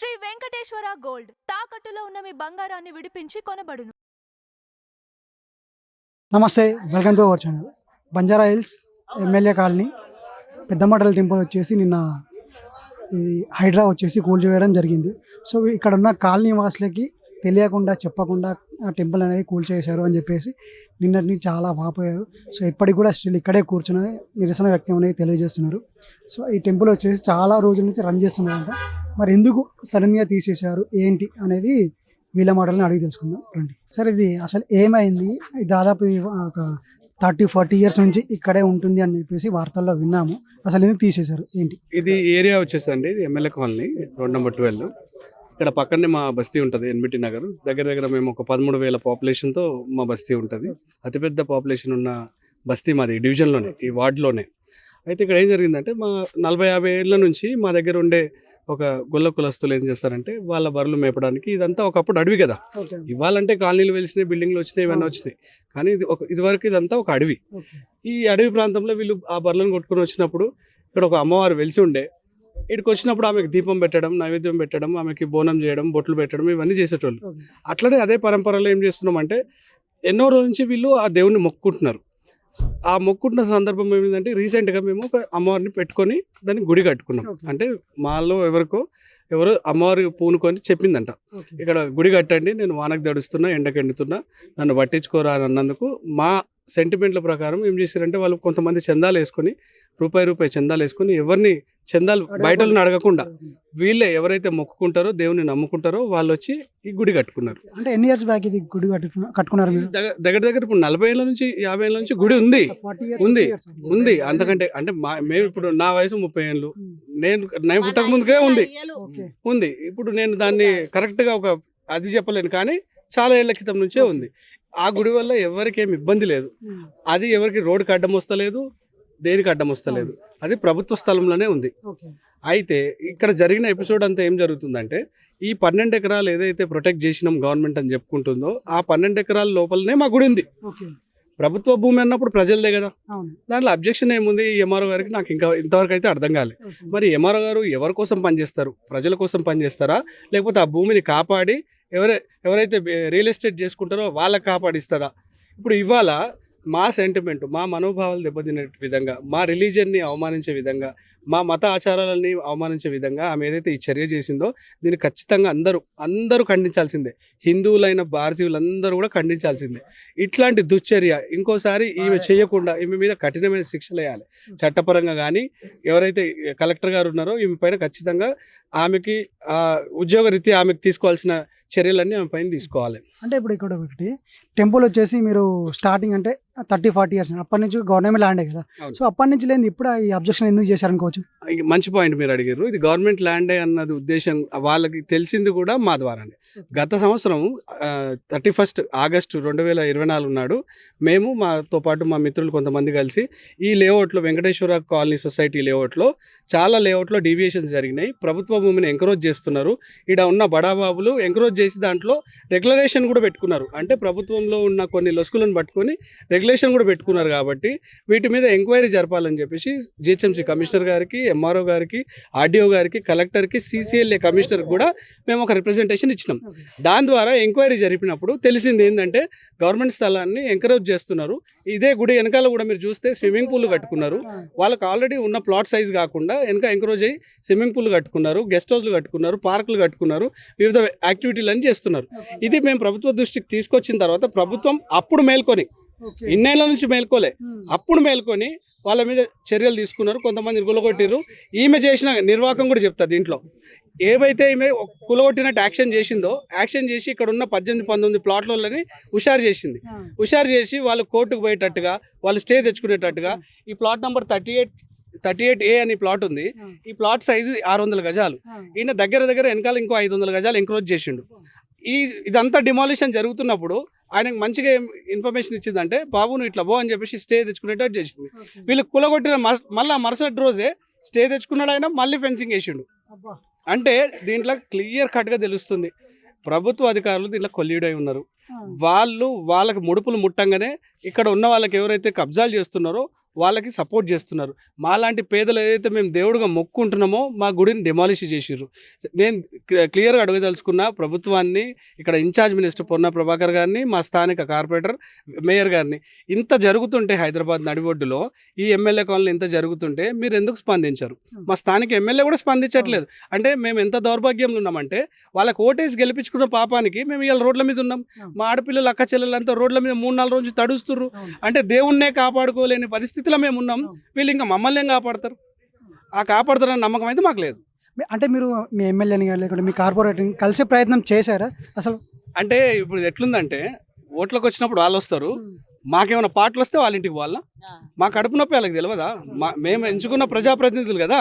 Shri Venkateswara gold. తాకట్టులో ఉన్న మీ బంగారాన్ని విడిపించి కొనబడును. నమస్తే welcome to our channel. Banjara Hills MLA colony పెద్దమటల temple వచ్చేసి నిన్న ఇది హైడ్రా వచ్చేసి కూల్చివేయడం జరిగింది. సో ఇక్కడ ఉన్న కాలనీ వాసులకి తెలియకుండా చెప్పకుండా ఆ టెంపుల్ అనేది కూల్చేశారు అని చెప్పేసి నిన్నటిని చాలా వాపోయారు. సో ఇప్పటికి కూడా స్టిల్ ఇక్కడే కూర్చుని నిరసన వ్యక్తం అనేది తెలియజేస్తున్నారు. సో ఈ టెంపుల్ వచ్చేసి చాలా రోజుల నుంచి రన్ చేస్తున్నారంట. మరి ఎందుకు సడన్గా తీసేశారు? ఏంటి? అనేది వీళ్ళ మాటలను అడిగి తెలుసుకుందాం. రండి. సార్ ఇది అసలు ఏమైంది? దాదాపు ఒక థర్టీ ఫార్టీ ఇయర్స్ నుంచి ఇక్కడే ఉంటుంది అని చెప్పేసి వార్తల్లో విన్నాము. అసలు ఎందుకు తీసేశారు? ఏంటి? ఇది ఏరియా వచ్చేసండి ఇది MLA colony road number twelve. ఇక్కడ పక్కనే మా బస్తీ ఉంటుంది ఎన్బిటి నగర్. దగ్గర దగ్గర మేము ఒక పదమూడు వేల పాపులేషన్తో మా బస్తీ ఉంటుంది. అతిపెద్ద పాపులేషన్ ఉన్న బస్తీ మాది డివిజన్లోనే ఈ వార్డులోనే. అయితే ఇక్కడ ఏం జరిగిందంటే మా నలభై యాభై ఏళ్ళ నుంచి మా దగ్గర ఉండే ఒక గొల్ల కులస్తులు ఏం చేస్తారంటే వాళ్ళ బర్రెలు మేపడానికి ఇదంతా ఒకప్పుడు అడవి కదా. ఇవ్వాలంటే కాలనీలు వెలిసినాయి బిల్డింగ్లు వచ్చినాయి ఇవన్నీ వచ్చినాయి. కానీ ఇది ఒక ఇదివరకు ఇదంతా ఒక అడవి. ఈ అడవి ప్రాంతంలో వీళ్ళు ఆ బర్రెలను కొట్టుకొని వచ్చినప్పుడు ఇక్కడ ఒక అమ్మవారు వెలిసి ఉండే ఇక్కడికి వచ్చినప్పుడు ఆమెకు దీపం పెట్టడం నైవేద్యం పెట్టడం ఆమెకి బోనం చేయడం బొట్లు పెట్టడం ఇవన్నీ చేసేటోళ్ళు. అట్లనే అదే పరంపరలో ఏం చేస్తున్నామంటే ఎన్నో రోజుల నుంచి వీళ్ళు ఆ దేవుణ్ణి మొక్కుంటున్నారు. ఆ మొక్కుంటున్న సందర్భం ఏమిటంటే రీసెంట్గా మేము ఒక అమ్మవారిని పెట్టుకొని దాన్ని గుడి కట్టుకున్నాం. అంటే మాలో ఎవరికో ఎవరో అమ్మవారి పూనుకొని చెప్పిందంట. ఇక్కడ గుడి కట్టండి నేను వానకు దడుస్తున్నా ఎండకు ఎండుతున్నా నన్ను పట్టించుకోరా అని అన్నందుకు మా సెంటిమెంట్ల ప్రకారం ఏం చేశారంటే వాళ్ళు కొంతమంది చందాలు వేసుకొని రూపాయి రూపాయి చందాలు వేసుకొని ఎవరిని చందాలు బయట అడగకుండా వీళ్ళే ఎవరైతే మొక్కుకుంటారో దేవుని నమ్ముకుంటారో వాళ్ళు వచ్చి ఈ గుడి కట్టుకున్నారు. అంటే ఎన్ని ఇయర్స్ బ్యాక్ ఇది గుడి కట్టుకున్న- కట్టుకున్నారు దగ్గర దగ్గర ఇప్పుడు నలభై ఏళ్ళ నుంచి యాభై ఏళ్ళ నుంచి గుడి ఉంది. 40 years, ఉంది. 50 years. ఉంది. అంతకంటే అంటే మా మేము ఇప్పుడు నా వయసు ముప్పై ఏళ్ళు. నేను నేను పుట్టక ముందుకే ఉంది. ఉంది. ఇప్పుడు నేను దాన్ని కరెక్ట్గా ఒక అది చెప్పలేను కానీ చాలా ఏళ్ళ క్రితం నుంచే ఉంది. ఆ గుడి వల్ల ఎవరికి ఏమి ఇబ్బంది లేదు. అది ఎవరికి రోడ్డుకి అడ్డం వస్తలేదు దేనికి అడ్డం వస్తలేదు. అది ప్రభుత్వ స్థలంలోనే ఉంది. అయితే ఇక్కడ జరిగిన ఎపిసోడ్ అంతా ఏం జరుగుతుందంటే ఈ పన్నెండు ఎకరాలు ఏదైతే ప్రొటెక్ట్ చేసినాం గవర్నమెంట్ అని చెప్పుకుంటుందో ఆ పన్నెండు ఎకరాల లోపలనే మా గుడి ఉంది. ప్రభుత్వ భూమి అన్నప్పుడు ప్రజలదే కదా. దాంట్లో అబ్జెక్షన్ ఏముంది? ఎంఆర్ఓ గారికి నాకు ఇంకా ఇంతవరకు అయితే అర్థం కాలేదు ఓకే. మరి ఎంఆర్ఓ గారు ఎవరి కోసం పనిచేస్తారు ప్రజల కోసం పనిచేస్తారా లేకపోతే ఆ భూమిని కాపాడి ఎవరై ఎవరైతే రియల్ ఎస్టేట్ చేసుకుంటారో వాళ్ళకి కాపాడిస్తుందా ఇప్పుడు ఇవాళ మా సెంటిమెంట్ మా మనోభావాలు దెబ్బతినే విధంగా మా రిలీజియన్ని అవమానించే విధంగా మా మత ఆచారాలని అవమానించే విధంగా ఆమె ఏదైతే ఈ చర్య చేసిందో దీన్ని ఖచ్చితంగా అందరూ అందరూ ఖండించాల్సిందే. హిందువులైన భారతీయులందరూ కూడా ఖండించాల్సిందే. ఇట్లాంటి దుశ్చర్య ఇంకోసారి ఈమె చేయకుండా ఈమె మీద కఠినమైన శిక్షలు వేయాలి. చట్టపరంగా కానీ ఎవరైతే కలెక్టర్ గారు ఉన్నారో ఈమె పైన ఖచ్చితంగా ఆమెకి ఆ, ఉద్యోగరీత్యా ఆమెకు తీసుకోవాల్సిన చర్యలన్నీ ఆమె పైన తీసుకోవాలి. అంటే ఇప్పుడు ఇక్కడ ఒకటి టెంపుల్ వచ్చేసి మీరు స్టార్టింగ్ అంటే థర్టీ ఫార్టీ ఇయర్స్ అప్పటి నుంచి గవర్నమెంట్ ల్యాండే కదా. సో అప్పటి నుంచి లేని ఇప్పుడు ఈ అబ్జెక్షన్ ఎందుకు చేశారనుకోవచ్చు ఇంక మంచి పాయింట్ మీరు అడిగారు. ఇది గవర్నమెంట్ ల్యాండే అన్నది ఉద్దేశం వాళ్ళకి తెలిసింది కూడా మా ద్వారానే. గత సంవత్సరం థర్టీ ఫస్ట్ ఆగస్టు రెండు వేల ఇరవై నాలుగు నాడు మేము మాతో పాటు మా మిత్రులు కొంతమంది కలిసి ఈ లేఅవుట్లో వెంకటేశ్వర కాలనీ సొసైటీ లేఅవుట్లో చాలా లేఅవుట్లో డీవియేషన్స్ జరిగినాయి. ప్రభుత్వ భూమిని ఎంకరేజ్ చేస్తున్నారు. ఇక్కడ ఉన్న బడాబాబులు ఎంకరేజ్ చేసి దాంట్లో రెగ్యులరేషన్ కూడా పెట్టుకున్నారు. అంటే ప్రభుత్వంలో ఉన్న కొన్ని లొసుకులను పట్టుకొని రెగ్యులేషన్ కూడా పెట్టుకున్నారు కాబట్టి వీటి మీద ఎంక్వైరీ జరపాలని చెప్పేసి జిహెచ్ఎంసీ కమిషనర్ గారికి ఎంఆర్ఓ గారికి ఆర్డీఓ గారికి కలెక్టర్కి సీసీఎల్ఏ కమిషనర్ కూడా మేము ఒక రిప్రజెంటేషన్ ఇచ్చినాం. దాని ద్వారా ఎంక్వైరీ జరిపినప్పుడు తెలిసింది ఏంటంటే గవర్నమెంట్ స్థలాన్ని ఎంకరేజ్ చేస్తున్నారు. ఇదే గుడి వెనకాల కూడా మీరు చూస్తే స్విమ్మింగ్ పూల్ కట్టుకున్నారు. వాళ్ళకి ఆల్రెడీ ఉన్న ప్లాట్ సైజ్ కాకుండా వెనక ఎంకరేజ్ అయ్యి స్విమ్మింగ్ పూల్ కట్టుకున్నారు గెస్ట్ హౌస్లు కట్టుకున్నారు పార్కులు కట్టుకున్నారు వివిధ యాక్టివిటీలు అని చేస్తున్నారు. ఇది మేము ప్రభుత్వ దృష్టికి తీసుకొచ్చిన తర్వాత ప్రభుత్వం అప్పుడు మేల్కొని ఇన్నేళ్ళ నుంచి మేల్కోలే. అప్పుడు మేల్కొని వాళ్ళ మీద చర్యలు తీసుకున్నారు కొంతమంది కులగొట్టిర్రు. ఈమె చేసిన నిర్వాహకం కూడా చెప్తా దీంట్లో. ఏవైతే ఈమె కులగొట్టినట్టు యాక్షన్ చేసిందో యాక్షన్ చేసి ఇక్కడ ఉన్న పద్దెనిమిది పంతొమ్మిది ప్లాట్లని హుషారు చేసింది. హుషారు చేసి వాళ్ళు కోర్టుకు పోయేటట్టుగా వాళ్ళు స్టే తెచ్చుకునేటట్టుగా ఈ plot number thirty eight thirty eight A అని ప్లాట్ ఉంది. ఈ ప్లాట్ సైజు ఆరు వందల గజాలు. ఈయన దగ్గర దగ్గర వెనకాల ఇంకో ఐదు వందల గజాలు ఎంక్రోజ్ చేసిండు. ఈ ఇదంతా డిమాలిషన్ జరుగుతున్నప్పుడు ఆయనకు మంచిగా ఇన్ఫర్మేషన్ ఇచ్చిందంటే బాబు నువ్వు ఇట్లా పో అని చెప్పేసి స్టే తెచ్చుకునేటట్టు చేసింది వీళ్ళు కులగొట్టిన మళ్ళా మరుసటి రోజే స్టే తెచ్చుకున్నాడు ఆయన మళ్ళీ ఫెన్సింగ్ వేసిండు. అంటే దీంట్లో క్లియర్ కట్గా తెలుస్తుంది. ప్రభుత్వ అధికారులు దీంట్లో కొల్లీడై ఉన్నారు. వాళ్ళు వాళ్ళకి ముడుపులు ముట్టంగానే ఇక్కడ ఉన్న వాళ్ళకి ఎవరైతే కబ్జాలు చేస్తున్నారో వాళ్ళకి సపోర్ట్ చేస్తున్నారు. మాలాంటి పేదలు ఏదైతే మేము దేవుడిగా మొక్కుంటున్నామో మా గుడిని డెమాలిష్ చేసిర్రు. నేను క్లి- క్లియర్గా అడగదలుచుకున్న ప్రభుత్వాన్ని ఇక్కడ ఇన్ఛార్జ్ మినిస్టర్ పొన్న ప్రభాకర్ గారిని మా స్థానిక కార్పొరేటర్ మేయర్ గారిని ఇంత జరుగుతుంటే హైదరాబాద్ నడిబొడ్డులో ఈ ఎమ్మెల్యే కాలనీ ఇంత జరుగుతుంటే మీరు ఎందుకు స్పందించారు? మా స్థానిక ఎమ్మెల్యే కూడా స్పందించట్లేదు. అంటే మేము ఎంత దౌర్భాగ్యంలో ఉన్నామంటే వాళ్ళకి ఓటేసి గెలిపించుకున్న పాపానికి మేము ఇవాళ రోడ్ల మీద ఉన్నాం. మా ఆడపిల్లలు అక్క చెల్లెలంతా రోడ్ల మీద మూడు నాలుగు రోజులు తడుస్తుర్రు. అంటే దేవుణ్ణే కాపాడుకోలేని పరిస్థితిలో మేము ఉన్నాం. వీళ్ళు ఇంకా మమ్మల్ని ఏం కాపాడతారు? ఆ కాపాడుతారన్న నమ్మకం అయితే మాకు లేదు. అంటే మీరు మీ ఎమ్మెల్యేని లేకుంటే మీ కార్పొరేటర్ని కలిసే ప్రయత్నం చేశారా అసలు? అంటే ఇప్పుడు ఎట్లుందంటే ఓట్లకు వచ్చినప్పుడు వాళ్ళు వస్తారు. మాకేమైనా పాటలు వస్తే వాళ్ళ ఇంటికి వాళ్ళ మా కడుపు నొప్పి వాళ్ళకి తెలియదా మా మేము ఎంచుకున్న ప్రజాప్రతినిధులు కదా.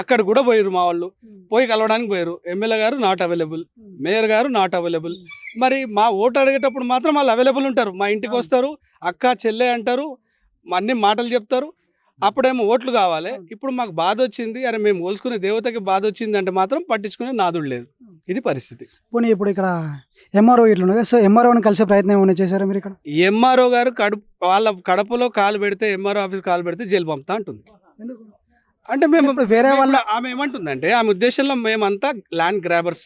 అక్కడ కూడా పోయారు మా వాళ్ళు. పోయి కలవడానికి పోయారు ఎమ్మెల్యే గారు నాట్ అవైలబుల్ మేయర్ గారు నాట్ అవైలబుల్ మరి మా ఓటు అడిగేటప్పుడు మాత్రం వాళ్ళు అవైలబుల్ ఉంటారు. మా ఇంటికి వస్తారు. అక్క చెల్లె అంటారు. అన్ని మాటలు చెప్తారు. అప్పుడేమో ఓట్లు కావాలి. ఇప్పుడు మాకు బాధ వచ్చింది అరే మేము పోల్చుకునే దేవతకి బాధ వచ్చింది అంటే మాత్రం పట్టించుకునే నాదుడు లేదు. ఇది పరిస్థితి. పోనీ ఇప్పుడు ఇక్కడ ఎంఆర్ఓ ఇట్లా ఉన్నది సో ఎంఆర్ఓని కలిసే ప్రయత్నం ఏమైనా చేశారా మీరు ఇక్కడ? ఎంఆర్ఓ గారు కడుపు వాళ్ళ కడపలో కాలు పెడితే ఎంఆర్ఓ ఆఫీస్ కాలు పెడితే జైలు పంపుతా అంటుంది. అంటే మేము ఇప్పుడు వేరే వాళ్ళ ఆమె ఏమంటుందంటే ఆమె ఉద్దేశంలో మేమంతా ల్యాండ్ గ్రాబర్స్.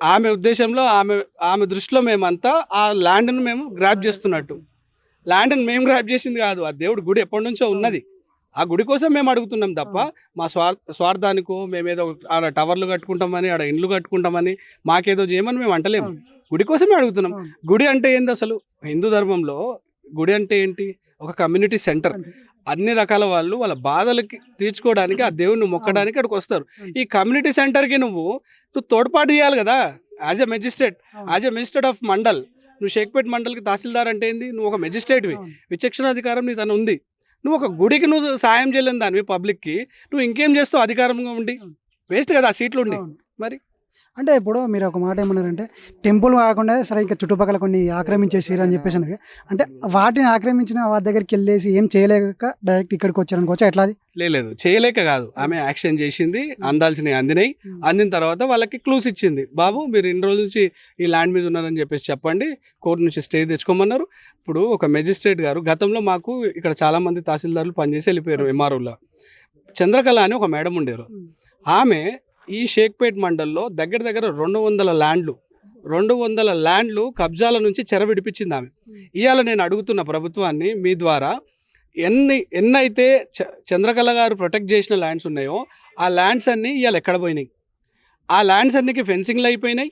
ఆమె ఉద్దేశంలో ఆమె ఆమె దృష్టిలో మేమంతా ఆ ల్యాండ్ను మేము గ్రాప్ చేస్తున్నట్టు. ల్యాండ్ని మేము గ్రాప్ చేసింది కాదు. ఆ దేవుడి గుడి ఎప్పటి నుంచో ఉన్నది. ఆ గుడి కోసం మేము అడుగుతున్నాం తప్ప మా స్వార్ స్వార్థానికో మేమేదో ఆడ టవర్లు కట్టుకుంటామని ఆడ ఇండ్లు కట్టుకుంటామని మాకేదో చేయమని మేము అంటలేము. గుడి కోసమే అడుగుతున్నాం. గుడి అంటే ఏంది అసలు? హిందూ ధర్మంలో గుడి అంటే ఏంటి? ఒక కమ్యూనిటీ సెంటర్ అన్ని రకాల వాళ్ళు వాళ్ళ బాధలకి తీర్చుకోవడానికి ఆ దేవుణ్ణి మొక్కడానికి అక్కడికి వస్తారు. ఈ కమ్యూనిటీ సెంటర్కి నువ్వు నువ్వు తోడ్పాటు చేయాలి కదా as a magistrate as a magistrate of mandal నువ్వు షేక్పేట్ మండల్కి తహసీల్దార్ అంటే ఏంది? నువ్వు ఒక మెజిస్ట్రేట్వి. విచక్షణాధికారం నీ తను ఉంది. నువ్వు ఒక గుడికి నువ్వు సాయం చేయలేని దానివి పబ్లిక్కి. నువ్వు ఇంకేం చేస్తావు? అధికారంగా ఉండి. వేస్ట్ కదా ఆ సీట్లు ఉండి. మరి? అంటే ఇప్పుడు మీరు ఒక మాట ఏమన్నారంటే టెంపుల్ కాకుండా సరే ఇంకా చుట్టుపక్కల కొన్ని ఆక్రమించేసారు అని చెప్పేసి అంటే వాటిని ఆక్రమించిన వారి దగ్గరికి వెళ్ళేసి ఏం చేయలేక డైరెక్ట్ ఇక్కడికి వచ్చారనుకోవచ్చు ఎట్లా అది? లేదు చేయలేక కాదు. ఆమె యాక్షన్ చేసింది అందాల్సినవి అందినాయి. అందిన తర్వాత వాళ్ళకి క్లూస్ ఇచ్చింది. బాబు మీరు ఇన్ని రోజుల నుంచి ఈ ల్యాండ్ మీద ఉన్నారని చెప్పేసి చెప్పండి. కోర్టు నుంచి స్టే తెచ్చుకోమన్నారు. ఇప్పుడు ఒక మెజిస్ట్రేట్ గారు గతంలో మాకు ఇక్కడ చాలా మంది తహసీల్దారులు పనిచేసి వెళ్ళిపోయారు ఎంఆర్ఓలో చంద్రకళ అని ఒక మేడం ఉండేరు. ఆమె ఈ షేక్పేట్ మండల్లో దగ్గర దగ్గర రెండు వందల ల్యాండ్లు రెండు వందల ల్యాండ్లు కబ్జాల నుంచి చెర విడిపించింది ఆమె. ఇవాళ నేను అడుగుతున్న ప్రభుత్వాన్ని మీ ద్వారా ఎన్ని ఎన్నైతే చ- చంద్రకళ గారు ప్రొటెక్ట్ చేసిన ల్యాండ్స్ ఉన్నాయో ఆ ల్యాండ్స్ అన్నీ ఇవాళ ఎక్కడ పోయినాయి? ఆ ల్యాండ్స్ అన్నికి ఫెన్సింగ్లు అయిపోయినాయి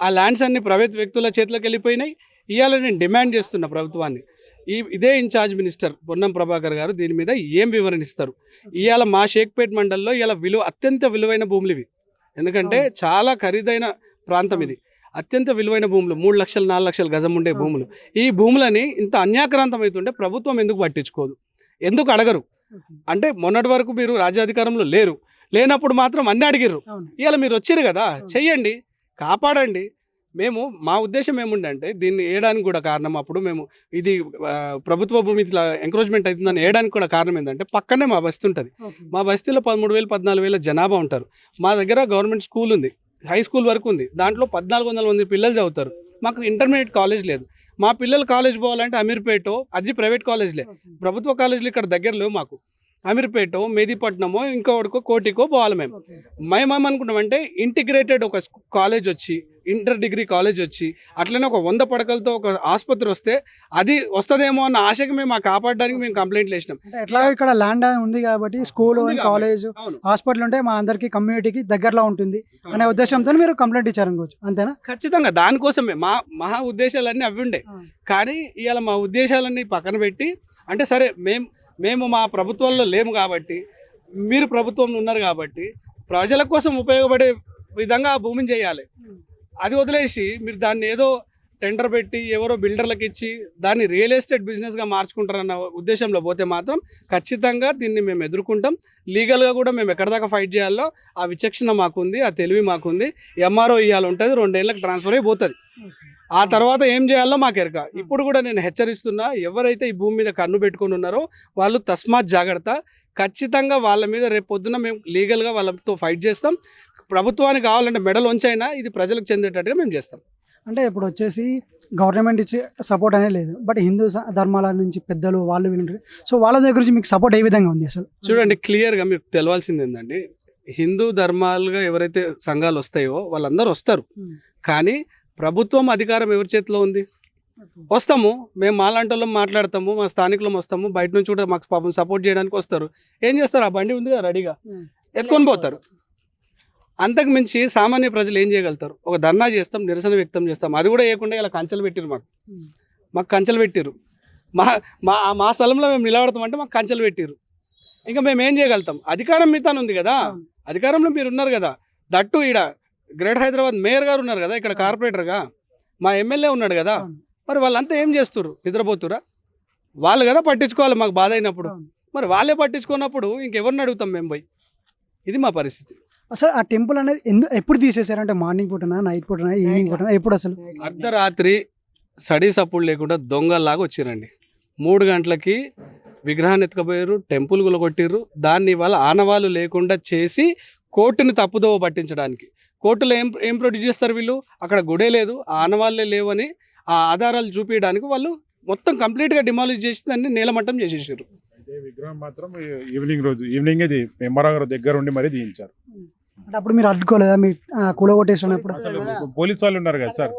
ఆ ల్యాండ్స్ అన్ని ప్రైవేట్ వ్యక్తుల చేతిలోకి వెళ్ళిపోయినాయి ఇవాళ నేను డిమాండ్ చేస్తున్న ప్రభుత్వాన్ని ఈ ఇదే ఇన్ఛార్జ్ మినిస్టర్ పొన్నం ప్రభాకర్ గారు దీని మీద ఏం వివరణ ఇస్తారు ఇవాళ మా షేక్పేట్ మండల్లో ఇవాళ విలువ అత్యంత విలువైన భూములు ఇవి. ఎందుకంటే చాలా ఖరీదైన ప్రాంతం ఇది. అత్యంత విలువైన భూములు మూడు లక్షలు నాలుగు లక్షల గజం ఉండే భూములు. ఈ భూములని ఇంత అన్యాక్రాంతం అవుతుంటే ప్రభుత్వం ఎందుకు పట్టించుకోదు? ఎందుకు అడగరు? అంటే మొన్నటి వరకు మీరు రాజ్యాధికారంలో లేరు. లేనప్పుడు మాత్రం అన్ని అడిగిర్రు. ఇవాళ మీరు వచ్చారు కదా. చెయ్యండి కాపాడండి. మేము మా ఉద్దేశం ఏముండంటే దీన్ని వేయడానికి కూడా కారణం అప్పుడు మేము ఇది ప్రభుత్వ భూమి ఇట్లా ఎంక్రోచ్మెంట్ అవుతుందని వేయడానికి కూడా కారణం ఏంటంటే పక్కనే మా బస్తీ ఉంటుంది. మా బస్తీలో పదమూడు వేలు పద్నాలుగు వేల జనాభా ఉంటారు. మా దగ్గర గవర్నమెంట్ స్కూల్ ఉంది. హై స్కూల్ వరకు ఉంది. దాంట్లో పద్నాలుగు వందల మంది పిల్లలు చదువుతారు. మాకు ఇంటర్మీడియట్ కాలేజ్ లేదు. మా పిల్లలు కాలేజ్ పోవాలంటే అమీర్పేటో అది ప్రైవేట్ కాలేజ్లే. ప్రభుత్వ కాలేజీలు ఇక్కడ దగ్గర లేవు మాకు. అమీర్పేటో మెహదీపట్నమో ఇంకోటికో కోటికో పోవాలి మేము. మేము ఏమనుకున్నామంటే ఇంటిగ్రేటెడ్ ఒక కాలేజ్ వచ్చి ఇంటర్ డిగ్రీ కాలేజ్ వచ్చి అట్లనే ఒక వంద పడకలతో ఒక ఆసుపత్రి వస్తే అది వస్తుందేమో అన్న ఆశకి మేము కాపాడడానికి మేము కంప్లైంట్లు వేసినాం. ఎట్లా ఇక్కడ ల్యాండ్ ఉంది కాబట్టి స్కూల్. కాలేజ్ హాస్పిటల్ ఉంటే మా అందరికి కమ్యూనిటీకి దగ్గరలో ఉంటుంది అనే ఉద్దేశంతో మీరు కంప్లైంట్ ఇచ్చారనుకోవచ్చు అంతేనా? ఖచ్చితంగా దానికోసమే. మా మహా ఉద్దేశాలన్నీ అవి ఉండే. కానీ ఇవాళ మా ఉద్దేశాలన్నీ పక్కన పెట్టి అంటే సరే మేము మేము మా ప్రభుత్వంలో లేము కాబట్టి మీరు ప్రభుత్వంలో ఉన్నారు కాబట్టి ప్రజల కోసం ఉపయోగపడే విధంగా ఆ భూమిని చేయాలి. అది వదిలేసి మీరు దాన్ని ఏదో టెండర్ పెట్టి ఎవరో బిల్డర్లకు ఇచ్చి దాన్ని రియల్ ఎస్టేట్ బిజినెస్గా మార్చుకుంటారన్న ఉద్దేశంలో పోతే మాత్రం ఖచ్చితంగా దీన్ని మేము ఎదుర్కొంటాం. లీగల్గా కూడా మేము ఎక్కడిదాకా ఫైట్ చేయాలో ఆ విచక్షణ మాకుంది ఆ తెలివి మాకుంది. ఎంఆర్ఓ ఇవ్వాలి ఉంటుంది రెండేళ్ళకి ట్రాన్స్ఫర్ అయిపోతుంది ఆ తర్వాత ఏం చేయాలో మాకు ఎరక. ఇప్పుడు కూడా నేను హెచ్చరిస్తున్నా ఎవరైతే ఈ భూమి మీద కన్ను పెట్టుకొని ఉన్నారో వాళ్ళు తస్మాత్ జాగ్రత్త. ఖచ్చితంగా వాళ్ళ మీద రేపు పొద్దున మేము లీగల్గా వాళ్ళతో ఫైట్ చేస్తాం. ప్రభుత్వానికి కావాలంటే మెడల్ వంచైనా ఇది ప్రజలకు చెందేటట్టుగా మేము చేస్తాం. అంటే ఇప్పుడు వచ్చేసి గవర్నమెంట్ ఇచ్చే సపోర్ట్ అనేది లేదు. బట్ హిందూ ధర్మాల నుంచి పెద్దలు వాళ్ళు వీళ్ళు సో వాళ్ళ దగ్గర నుంచి మీకు సపోర్ట్ ఏ విధంగా ఉంది అసలు? చూడండి క్లియర్గా మీకు తెలవాల్సింది ఏంటండి హిందూ ధర్మాలుగా ఎవరైతే సంఘాలు వస్తాయో వాళ్ళందరూ వస్తారు. కానీ ప్రభుత్వం అధికారం ఎవరి చేతిలో ఉంది? వస్తాము మేము మాలాంటి వాళ్ళం మాట్లాడతాము మా స్థానికులం వస్తాము బయట నుంచి కూడా మాకు పాపం సపోర్ట్ చేయడానికి వస్తారు. ఏం చేస్తారు? ఆ బండి ఉంది కదా రెడీగా. ఎత్తుకొని పోతారు. అంతకు మించి సామాన్య ప్రజలు ఏం చేయగలుగుతారు? ఒక ధర్నా చేస్తాం నిరసన వ్యక్తం చేస్తాం. అది కూడా వేయకుండా ఇలా కంచెలు పెట్టిరు మాకు. మాకు కంచెలు పెట్టిరు మా మా మా స్థలంలో మేము నిలబడతామంటే మాకు కంచెలు పెట్టిరు ఇంకా మేము ఏం చేయగలుగుతాం? అధికారం మీతాను ఉంది కదా. అధికారంలో మీరు ఉన్నారు కదా? దట్టు ఈడ గ్రేట్ హైదరాబాద్ మేయర్ గారు ఉన్నారు కదా? ఇక్కడ కార్పొరేటర్గా. మా ఎమ్మెల్యే ఉన్నాడు కదా. మరి వాళ్ళంతా ఏం చేస్తారు నిద్రపోతురా వాళ్ళు కదా పట్టించుకోవాలి మాకు బాధ అయినప్పుడు. మరి వాళ్ళే పట్టించుకున్నప్పుడు ఇంకెవరిని అడుగుతాం మేము పోయి? ఇది మా పరిస్థితి. అసలు ఆ టెంపుల్ అనేది ఎందు ఎప్పుడు తీసేశారు? అంటే మార్నింగ్ పూటనా నైట్ పూటనా ఈవినింగ్ పూటనా ఎప్పుడు అసలు? అర్ధరాత్రి స్టడీ సపోర్ట్ లేకుండా దొంగల్లాగా వచ్చిరండి. మూడు గంటలకి విగ్రహాన్ని ఎత్తుకపోయారు టెంపుల్ కొట్టిర్రు. దాన్ని వాళ్ళ ఆనవాళ్ళు లేకుండా చేసి కోర్టుని తప్పుదోవ పట్టించడానికి. కోర్టులో ఏం ఏం ప్రొడ్యూస్ చేస్తారు వీళ్ళు? అక్కడ గుడే లేదు ఆ ఆనవాళ్ళే లేవని ఆ ఆధారాలు చూపించడానికి వాళ్ళు మొత్తం కంప్లీట్గా డిమాలిష్ చేసి దాన్ని నేలమట్టం చేసేసారు అయితే విగ్రహం మాత్రం ఈవినింగ్ రోజు ఈవినింగ్ ఇది ఎంఆర్ఆర్ గారి దగ్గర ఉండి మరీ తీయించారు. అంటే అప్పుడు మీరు అడ్డుకోలేదా? మీరు కూల కొట్టేసినప్పుడు అసలు పోలీస్ వాళ్ళు ఉన్నారు కదా సార్.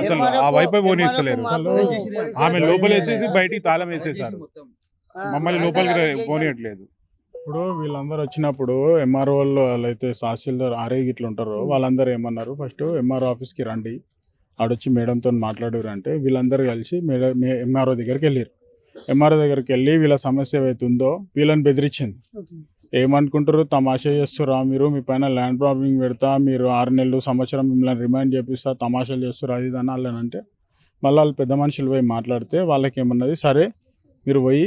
అసలు ఆ వైపే పోనీస్తలేరు ఆమె లోపల వేసేసి బయటికి తాళం వేసేసారు మమ్మల్ని లోపలికి పోనీయట్లేదు. ఇప్పుడు వీళ్ళందరూ వచ్చినప్పుడు ఎంఆర్ఓ వాళ్ళు వాళ్ళైతే తహసీల్దార్ ఆర్ఐ ఇట్లా ఉంటారో వాళ్ళందరూ ఏమన్నారు? ఫస్ట్ ఎంఆర్ఓ ఆఫీస్కి రండి. ఆడొచ్చి మేడంతో మాట్లాడారు అంటే వీళ్ళందరూ కలిసి మేడం ఎంఆర్ఓ దగ్గరికి వెళ్ళారు ఎంఆర్ఓ దగ్గరికి వెళ్ళి వీళ్ళ సమస్య ఏవైతే ఉందో వీళ్ళని బెదిరించింది. ఏమనుకుంటారు తమాషా చేస్తురా మీరు? మీ పైన ల్యాండ్ ప్రాబ్లింగ్ పెడతా మీరు ఆరు నెలలు సంవత్సరం మిమ్మల్ని రిమైండ్ చేపిస్తా తమాషాలు చేస్తారు? అది ఇది అని వాళ్ళనంటే మళ్ళీ వాళ్ళు పెద్ద మనుషులు పోయి మాట్లాడితే వాళ్ళకి ఏమన్నది సరే మీరు పోయి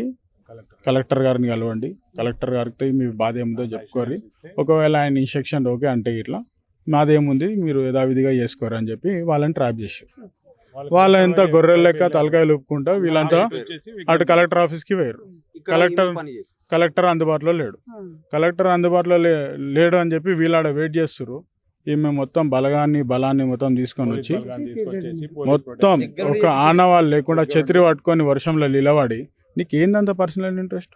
కలెక్టర్ గారిని కలవండి. కలెక్టర్ గారికి మీ బాధ ఏముందో చెప్పుకోరు ఒకవేళ ఆయన ఇన్స్ట్రక్షన్ ఓకే అంటే ఇట్లా మాదేముంది మీరు యథావిధిగా చేసుకోరు అని చెప్పి వాళ్ళని ట్రాప్ చేశారు వాళ్ళ ఎంత గొర్రెల లెక్క తలకాయలు ఒప్పుకుంటా వీళ్ళంతా అటు కలెక్టర్ ఆఫీస్కి పోయారు. కలెక్టర్ కలెక్టర్ అందుబాటులో లేడు. కలెక్టర్ అందుబాటులో లే లేడు అని చెప్పి వీళ్ళాడ వెయిట్ చేస్తారు ఈమె మొత్తం బలగాన్ని బలాన్ని మొత్తం తీసుకొని వచ్చి మొత్తం ఒక ఆనవాళ్ళు లేకుండా ఛత్రి పట్టుకొని వర్షంలో నిలబడి నీకు ఏందంత పర్సనల్ ఇంట్రెస్ట్?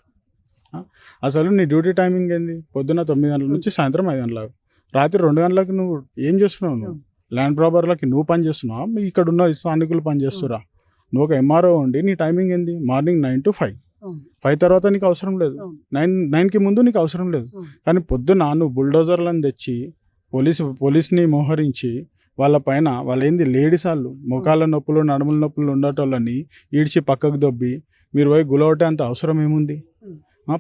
అసలు నీ డ్యూటీ టైమింగ్ ఏంది? పొద్దున్న తొమ్మిది గంటల నుంచి సాయంత్రం ఐదు గంటలకు రాత్రి రెండు గంటలకు నువ్వు ఏం చేస్తున్నావు నువ్వు? ల్యాండ్ ప్రాపర్లకి నువ్వు పని చేస్తున్నావా? మీ ఇక్కడ ఉన్న స్థానికులు పని చేస్తురా నువ్వు ఒక ఎంఆర్ఓ ఉండి నీ టైమింగ్ ఏంది? Morning nine to five. Five తర్వాత నీకు అవసరం లేదు. నైన్ నైన్కి ముందు నీకు అవసరం లేదు. కానీ పొద్దున నువ్వు బుల్డోజర్లను తెచ్చి పోలీసు పోలీస్ని మోహరించి వాళ్ళ పైన వాళ్ళు ఏంది లేడీస్ వాళ్ళు మోకాళ్ళ నొప్పులు నడుముల నొప్పులు ఉండేటోళ్ళని ఈడ్చి పక్కకు దొబ్బి మీరు పోయి గులవటే అంత అవసరం ఏముంది?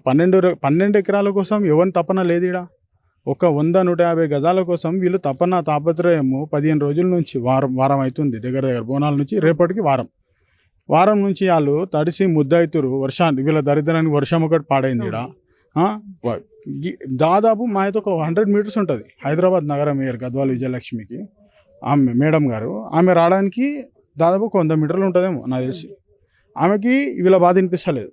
పన్నెండు పన్నెండు ఎకరాల కోసం ఎవరిని తపన లేదు ఈడ ఒక వంద నూట యాభై గజాల కోసం వీళ్ళు తపన తాపత్రయము పదిహేను రోజుల నుంచి వారం వారం అవుతుంది దగ్గర దగ్గర బోనాల నుంచి రేపటికి వారం. వారం నుంచి వాళ్ళు తడిసి ముద్దయితురు వర్షాన్ని. వీళ్ళ దరిద్రానికి వర్షం ఒకటి పాడైంది ఈడ. దాదాపు మా అయితే ఒక హండ్రెడ్ మీటర్స్ ఉంటుంది. హైదరాబాద్ నగరం మేయర్ గద్వాల విజయలక్ష్మికి. ఆమె మేడం గారు. ఆమె రావడానికి దాదాపు ఒక వంద మీటర్లు ఉంటుందేమో నాకు తెలిసి. ఆమెకి వీళ్ళ బాధ వినిపిస్తలేదు.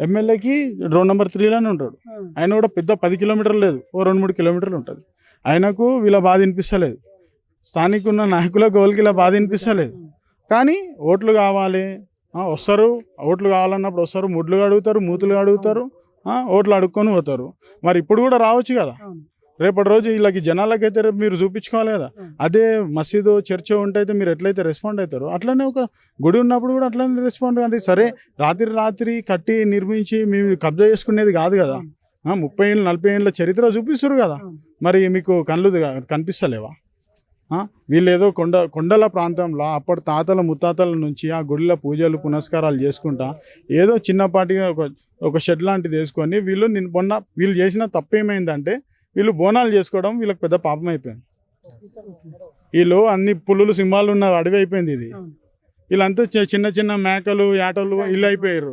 ఎమ్మెల్యేకి రోడ్ నెంబర్ త్రీలోనే ఉంటాడు. ఆయన కూడా పెద్ద పది కిలోమీటర్లు లేదు. ఓ రెండు మూడు కిలోమీటర్లు ఉంటుంది. ఆయనకు వీళ్ళ బాధ వినిపిస్తలేదు. స్థానిక ఉన్న నాయకులకు వాళ్ళకి ఇలా బాధ వినిపిస్తలేదు. కానీ ఓట్లు కావాలి. వస్తారు. ఓట్లు కావాలన్నప్పుడు వస్తారు. ముడ్లు అడుగుతారు మూతులు అడుగుతారు ఓట్లు అడుక్కొని పోతారు. మరి ఇప్పుడు కూడా రావచ్చు కదా. రేపటి రోజు వీళ్ళకి జనాలకైతే రేపు మీరు చూపించుకోవాలి కదా. అదే మసీదు చర్చ్ ఉంటే అయితే మీరు ఎట్లయితే రెస్పాండ్ అవుతారో అట్లనే ఒక గుడి ఉన్నప్పుడు కూడా అట్లనే రెస్పాండ్ అంటే సరే రాత్రి రాత్రి కట్టి నిర్మించి మేము కబ్జా చేసుకునేది కాదు కదా ముప్పై ఏళ్ళు నలభై ఏళ్ళ చరిత్ర చూపిస్తారు కదా. మరి మీకు కళ్ళు కనిపిస్తలేవా ఆ? వీళ్ళు ఏదో కొండ కొండల ప్రాంతంలో అప్పటి తాతల ముత్తాతల నుంచి ఆ గుడిలో పూజలు పునస్కారాలు చేసుకుంటా ఏదో చిన్నపాటిగా ఒక ఒక షెడ్ లాంటిది వేసుకొని వీళ్ళు నిన్న మొన్న వీళ్ళు చేసిన తప్పు ఏమైందంటే వీళ్ళు బోనాలు చేసుకోవడం వీళ్ళకి పెద్ద పాపం అయిపోయింది. వీళ్ళు అన్ని పులులు సింహాలు ఉన్న అడవి అయిపోయింది ఇది. వీళ్ళంతా చి- చిన్న చిన్న మేకలు యాటలు ఇల్లు అయిపోయారు.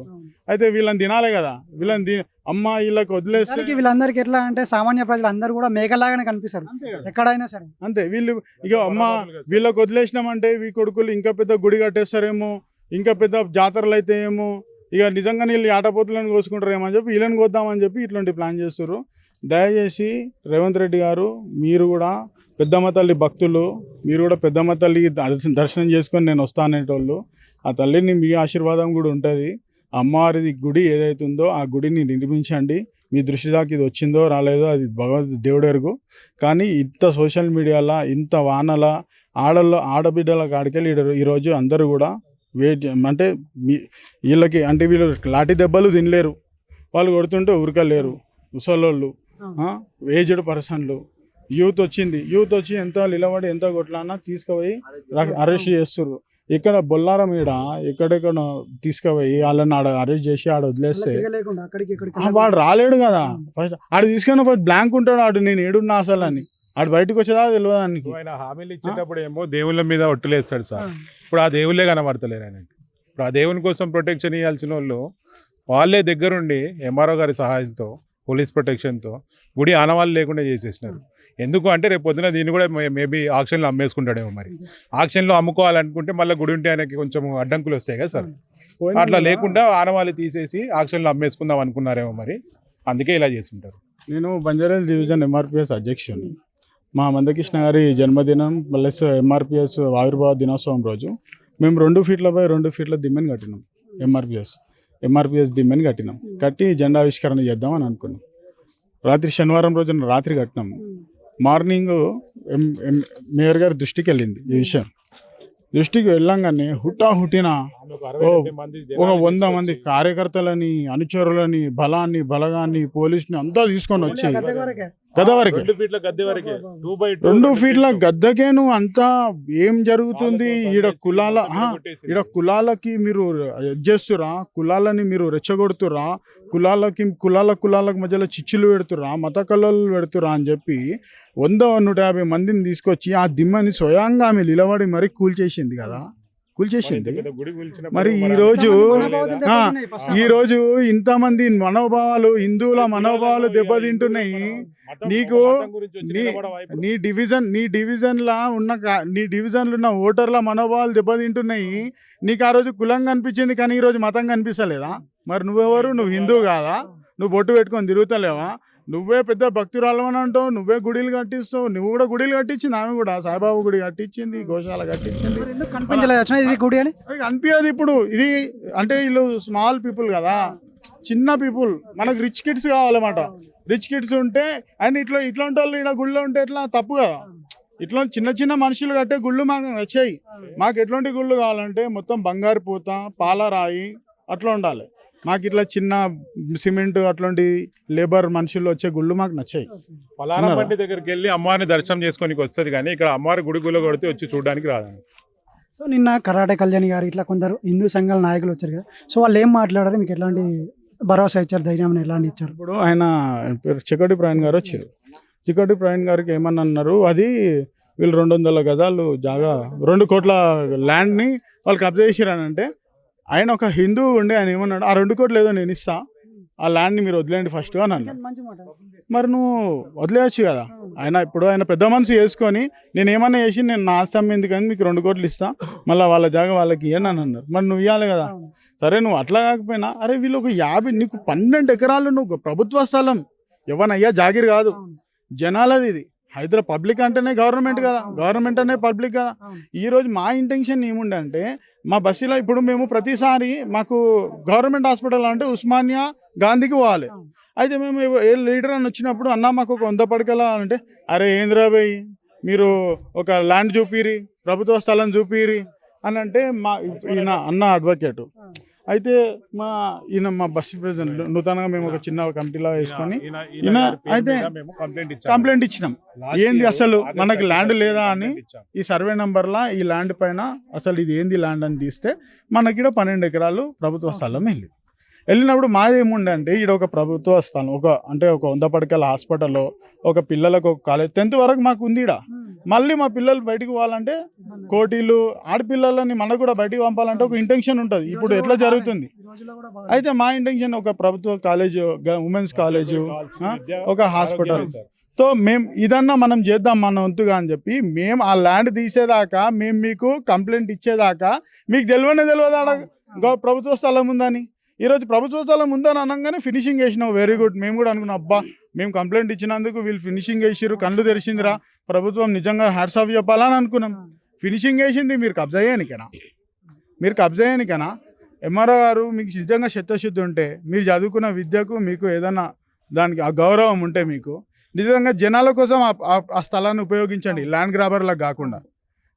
అయితే వీళ్ళని తినాలి కదా. వీళ్ళని అమ్మ వీళ్ళకి వదిలేస్తే వీళ్ళందరికీ ఎట్లా అంటే సామాన్య ప్రజలు అందరూ కూడా మేకలాగానే కనిపిస్తారు. ఎక్కడైనా సరే. అంతే. వీళ్ళు ఇక అమ్మ వీళ్ళకి వదిలేసినామంటే వీ కొడుకులు ఇంకా పెద్ద గుడి కట్టేస్తారేమో ఇంకా పెద్ద జాతరలు అయితే ఏమో ఇక నిజంగా వీళ్ళు ఆటపోతులను కోసుకుంటారేమో అని చెప్పి వీళ్ళని కోద్దామని చెప్పి ఇట్లాంటి ప్లాన్ చేస్తారు దయచేసి రేవంత్ రెడ్డి గారు మీరు కూడా పెద్దమ్మ తల్లి భక్తులు మీరు కూడా పెద్దమ్మ తల్లి దర్శనం చేసుకొని నేను వస్తానేటోళ్ళు ఆ తల్లిని మీ ఆశీర్వాదం కూడా ఉంటుంది. అమ్మవారిది గుడి ఏదైతే ఉందో ఆ గుడిని నిర్మించండి. మీ దృష్టి దాకా ఇది వచ్చిందో రాలేదో అది భగవద్ దేవుడు ఎరుగు. కానీ ఇంత సోషల్ మీడియాలో ఇంత వానల ఆడల్లో ఆడబిడ్డల కాడికెళ్ళి ఈరోజు అందరూ కూడా వెయిట్ అంటే మీ వీళ్ళకి అంటే వీళ్ళు లాఠీ దెబ్బలు తినలేరు. వాళ్ళు కొడుతుంటే ఉరకలేరు ముసలోళ్ళు. ఏజ్డ్ పర్సన్లు. యూత్ వచ్చింది. యూత్ వచ్చి ఎంత నిలబడి ఎంత కొట్లానా తీసుకుపోయి అరెస్ట్ చేస్తుర్రు. ఇక్కడ బొల్లారం ఈడ ఎక్కడెక్కడ తీసుకుపోయి వాళ్ళని ఆడ అరెస్ట్ చేసి ఆడ వదిలేస్తే వాడు రాలేడు కదా. ఫస్ట్ ఆడు తీసుకుని ఫస్ట్ బ్లాంక్ ఉంటాడు ఆడు. నేను ఏడున్నా అసలు అని. ఆడు బయటకు వచ్చేదా తెలియదు ఆయనకి ఆయన హామీలు ఇచ్చేటప్పుడు ఏమో దేవుళ్ళ మీద ఒట్టులేస్తాడు సార్. ఇప్పుడు ఆ దేవుళ్ళే కనబడతలేరు ఆయనకి. ఇప్పుడు ఆ దేవుని కోసం ప్రొటెక్షన్ ఇవ్వాల్సిన వాళ్ళు వాళ్ళే దగ్గరుండి ఎంఆర్ఓ గారి సహాయంతో పోలీస్ ప్రొటెక్షన్తో గుడి ఆనవాళ్ళు లేకుండా చేసేసినారు. ఎందుకు అంటే రేపు పొద్దున దీన్ని కూడా మేబీ ఆక్షన్లో అమ్మేసుకుంటాడేమో మరి. ఆక్షన్లో అమ్ముకోవాలనుకుంటే మళ్ళీ గుడి ఉంటే ఆయనకి కొంచెం అడ్డంకులు వస్తాయి కదా సార్. అట్లా లేకుండా ఆనవాళ్ళు తీసేసి ఆక్షన్లో అమ్మేసుకుందాం అనుకున్నారేమో మరి. అందుకే ఇలా చేసుకుంటారు నేను బంజారాల డివిజన్ ఎంఆర్పిఎస్ అధ్యక్షుని. మా మందకృష్ణ గారి జన్మదినం ప్లస్ ఎంఆర్పిఎస్ ఆవిర్భావ దినోత్సవం రోజు మేము రెండు ఫీట్లపై రెండు ఫీట్ల దిమ్మెని కట్టినాం ఎంఆర్పిఎస్ ఎంఆర్పిఎస్ దిమ్మెని కట్టినాం. కట్టి జెండా ఆవిష్కరణ చేద్దాం అని అనుకున్నాం. రాత్రి శనివారం రోజున రాత్రి కట్టినాం. మార్నింగ్ ఎం ఎం మేయర్ గారి దృష్టికి వెళ్ళింది ఈ విషయం. దృష్టికి వెళ్ళంగానే హుటా హుటిన ఓ, ఒక వంద మంది కార్యకర్తలని అనుచరులని బలాన్ని బలగాన్ని పోలీసుని అంతా తీసుకొని వచ్చి గద వరకే? రెండు ఫీట్ల గద్దె వరకే. టూ బై రెండు ఫీట్ల గద్దకే నువ్వు అంతా ఏం జరుగుతుంది? ఈడ కులాల ఈడ కులాలకి మీరు చేస్తురా కులాలని మీరు రెచ్చగొడుతురా కులాలకి కులాల కులాలకు మధ్యలో చిచ్చులు పెడుతురా మత కళలు పెడుతురా అని చెప్పి వంద నూట యాభై మందిని తీసుకొచ్చి ఆ దిమ్మని స్వయంగా ఆమె నిలబడి మరి కూల్చేసింది కదా? కూల్చేసింది. మరి ఈ రోజు ఆ, ఈ రోజు ఇంతమంది మనోభావాలు హిందువుల మనోభావాలు దెబ్బతింటున్నాయి నీకు నీ నీ డివిజన్ నీ డివిజన్లా ఉన్న కా- నీ డివిజన్లో ఉన్న ఓటర్ల మనోభావాలు దెబ్బతింటున్నాయి నీకు ఆ రోజు కులం కనిపించింది కానీ ఈ రోజు మతం కనిపిస్తలేదా? మరి నువ్వెవరు? నువ్వు హిందువు కాదా? నువ్వు బొట్టు పెట్టుకొని తిరుగుతలేవా? నువ్వే పెద్ద భక్తురాలు అని అంటావు నువ్వే గుడిలు కట్టిస్తావు నువ్వు కూడా గుడిలు కట్టించింది ఆమె కూడా సాయిబాబా గుడి కట్టించింది గోశాల కట్టించింది. కనిపించలేదు ఇది గుడి అని? అనిపించదు ఇప్పుడు. ఇది అంటే వీళ్ళు స్మాల్ పీపుల్ కదా. చిన్న పీపుల్. మనకు రిచ్ కిడ్స్ కావాలన్నమాట. రిచ్ కిడ్స్ ఉంటే అండ్ ఇట్లా ఇట్లాంటి వాళ్ళు ఇక్కడ గుళ్ళో ఉంటే ఎట్లా? తప్పు కదా. ఇట్లా చిన్న చిన్న మనుషులు కట్టే గుళ్ళు మాకు నచ్చాయి. మాకు ఎట్లాంటి గుళ్ళు కావాలంటే మొత్తం బంగారు పూత పాలరాయి అట్లా ఉండాలి. మాకు ఇట్లా చిన్న సిమెంట్ అట్లాంటి లేబర్ మనుషులు వచ్చే గుళ్ళు మాకు నచ్చాయి. బండి దగ్గరికి వెళ్ళి అమ్మవారిని దర్శనం చేసుకోనికి వస్తుంది కానీ ఇక్కడ అమ్మవారి గుడి గుళ్ళ కొడితే వచ్చి చూడడానికి రాదండి. సో నిన్న కరాటే కళ్యాణి గారు ఇట్లా కొందరు హిందూ సంఘాల నాయకులు వచ్చారు కదా. సో వాళ్ళు ఏం మాట్లాడారు? మీకు ఎలాంటి భరోసా ఇచ్చారు? ధైర్యం ఎలాంటి ఇచ్చారు? ఇప్పుడు ఆయన పేరు చిక్కటి ప్రవీణ్ గారు వచ్చారు. చిక్కటి ప్రవీణ్ గారికి ఏమన్నా అన్నారు అది వీళ్ళు రెండు వందల గజాలు జాగా రెండు కోట్ల ల్యాండ్ని వాళ్ళు కబ్జా చేసిరని అంటే ఆయన ఒక హిందూ ఉండే ఆయన ఏమన్నాడు ఆ రెండు కోట్లు ఏదో నేను ఇస్తా. ఆ ల్యాండ్ని మీరు వదిలేయండి ఫస్ట్ అని అన్నాడు. మరి నువ్వు వదిలేయచ్చు కదా. ఆయన ఇప్పుడు ఆయన పెద్ద మనసు చేసుకొని నేను ఏమన్నా చేసి నేను నా ఆస్తి కానీ మీకు రెండు కోట్లు ఇస్తా. మళ్ళీ వాళ్ళ జాగా వాళ్ళకి ఇవ్వను అని అన్నారు మరి నువ్వు ఇవ్వాలి కదా. సరే నువ్వు అట్లా కాకపోయినా అరే వీళ్ళు ఒక యాభై నీకు పన్నెండు ఎకరాలు నువ్వు ప్రభుత్వ స్థలం. ఎవనయ్యా జాగిర్ కాదు. జనాలది ఇది. హైదరాబాద్ పబ్లిక్ అంటేనే గవర్నమెంట్ కదా గవర్నమెంట్ అనే పబ్లిక్ కదా. ఈ రోజు మా ఇంటెన్షన్ ఏముండే అంటే మా బస్సులో ఇప్పుడు మేము ప్రతిసారి మాకు గవర్నమెంట్ హాస్పిటల్ అంటే ఉస్మానియా గాంధీకి పోవాలి. అయితే మేము ఏ- లీడర్ అని వచ్చినప్పుడు అన్న మాకు ఒక వంద పడకలా అంటే అరే ఏంద్రా భయ్ మీరు ఒక ల్యాండ్ చూపిరి ప్రభుత్వ స్థలం చూపిరి అని అంటే మా ఈయన అన్న అడ్వకేట్ అయితే మా ఈయన మా బస్ ప్రెసిడెంట్. నూతనంగా మేము ఒక చిన్న కమిటీలా వేసుకొని ఈయన అయితే కంప్లైంట్ ఇచ్చినాం. ఏంది అసలు మనకి ల్యాండ్ లేదా అని ఈ సర్వే నంబర్లా ఈ ల్యాండ్ పైన అసలు ఇది ఏంది ల్యాండ్ అని తీస్తే మనకి పన్నెండు ఎకరాలు ప్రభుత్వ స్థలం వెళ్ళి వెళ్ళినప్పుడు మాది ఏముండే అంటే ఇక్కడ ఒక ప్రభుత్వ స్థలం ఒక అంటే ఒక వంద పడకల హాస్పిటల్లో ఒక పిల్లలకు ఒక కాలేజ్ టెన్త్ వరకు మాకు ఉంది ఈడ. మళ్ళీ మా పిల్లలు బయటికి పోవాలంటే కోటీలు ఆడపిల్లలని మనకు కూడా బయటికి పంపాలంటే ఒక ఇంటెన్షన్ ఉంటుంది. ఇప్పుడు ఎట్లా జరుగుతుంది? అయితే మా ఇంటెన్షన్ ఒక ప్రభుత్వ కాలేజ్ ఉమెన్స్ కాలేజ్ ఒక హాస్పిటల్. సో మేము ఇదన్నా మనం చేద్దాం మన వంతుగా అని చెప్పి మేము ఆ ల్యాండ్ తీసేదాకా మేము మీకు కంప్లైంట్ ఇచ్చేదాకా మీకు తెలియనే తెలియదు ఆడ గో- ప్రభుత్వ స్థలం ఉందని. ఈరోజు ప్రభుత్వ స్థలం ఉందని అనగానే ఫినిషింగ్ చేసినావు. వెరీ గుడ్ మేము కూడా అనుకున్నాం అబ్బా మేము కంప్లైంట్ ఇచ్చినందుకు వీళ్ళు ఫినిషింగ్ చేసిర్రు కళ్ళు తెరిచిందిరా. ప్రభుత్వం నిజంగా హ్యాట్స్ ఆఫ్ చెప్పాలని అనుకున్నాం. ఫినిషింగ్ వేసింది మీరు కబ్జా చేయనికేనా. మీరు కబ్జా చేయనికేనా. ఎంఆర్ఓ గారు మీకు నిజంగా చిత్తశుద్ధి ఉంటే మీరు చదువుకున్న విద్యకు మీకు ఏదైనా దానికి ఆ గౌరవం ఉంటే మీకు నిజంగా జనాల కోసం ఆ- స్థలాన్ని ఉపయోగించండి. ల్యాండ్ గ్రాబర్లకు కాకుండా.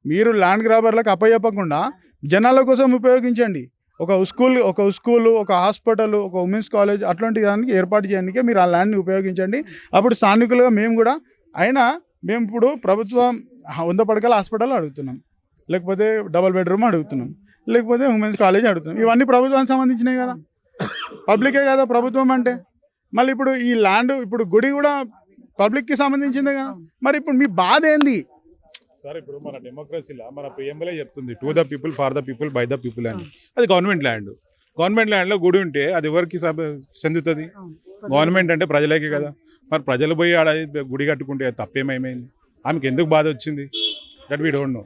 మీరు ల్యాండ్ గ్రాబర్లకు అప్పచెప్పకుండా జనాల కోసం ఉపయోగించండి. ఒక స్కూల్ ఒక స్కూలు ఒక హాస్పిటల్ ఒక ఉమెన్స్ కాలేజ్ అట్లాంటి దానికి ఏర్పాటు చేయడానికే మీరు ఆ ల్యాండ్ని ఉపయోగించండి. అప్పుడు స్థానికులుగా మేము కూడా అయినా మేము ఇప్పుడు ప్రభుత్వం వంద పడకల హాస్పిటల్ అడుగుతున్నాం. లేకపోతే డబల్ బెడ్రూమ్ అడుగుతున్నాం. లేకపోతే ఉమెన్స్ కాలేజ్ అడుగుతున్నాం. ఇవన్నీ ప్రభుత్వానికి సంబంధించినవి కదా. పబ్లికే కదా ప్రభుత్వం అంటే. మళ్ళీ ఇప్పుడు ఈ ల్యాండ్ ఇప్పుడు గుడి కూడా పబ్లిక్కి సంబంధించిందే కదా. మరి ఇప్పుడు మీ బాధ ఏంది? సార్ ఇప్పుడు మన డెమోక్రసీలో మన ప్రియంబలే చెప్తుంది to the people for the people by the people అని. అది గవర్నమెంట్ ల్యాండ్ గవర్నమెంట్ ల్యాండ్లో గుడి ఉంటే అది ఎవరికి చెందుతుంది? గవర్నమెంట్ అంటే ప్రజలకే కదా. మరి ప్రజలు పోయి ఆడ గుడి కట్టుకుంటే తప్పేమైంది ఆమెకి ఎందుకు బాధ వచ్చింది? That we don't know